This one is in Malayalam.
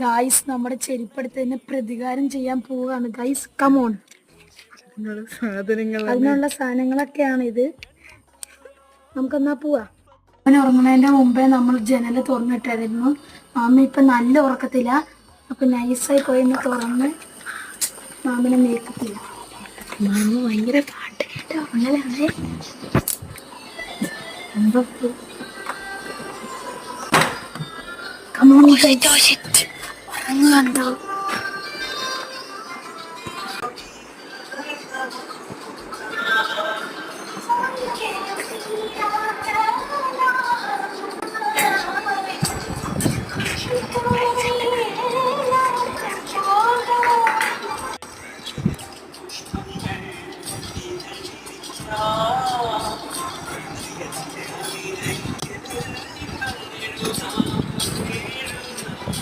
ഗായ്സ് നമ്മുടെ ചെരുപ്പെടുത്തതിന് പ്രതികാരം ചെയ്യാൻ പോവുകയാണ്. ഗായ്സ് കമോൺ അതിനുള്ള സാധനങ്ങളൊക്കെയാണ് ഇത്. നമുക്കെന്നാ പോവാ? അവൻ ഉറങ്ങുന്നതിന്റെ മുമ്പേ നമ്മൾ ജനൽ തുറന്നിട്ടായിരുന്നു. മാമി ഇപ്പൊ നല്ല ഉറക്കത്തില്ല അപ്പൊ നൈസായി പോയി ഒന്ന് തുറന്ന് മാമിനെ മേക്കത്തില്ല മാമ ഭയങ്കര പാട്ട് കേട്ടോ. ഉറങ്ങലാണ് എന്താ 何やんだあ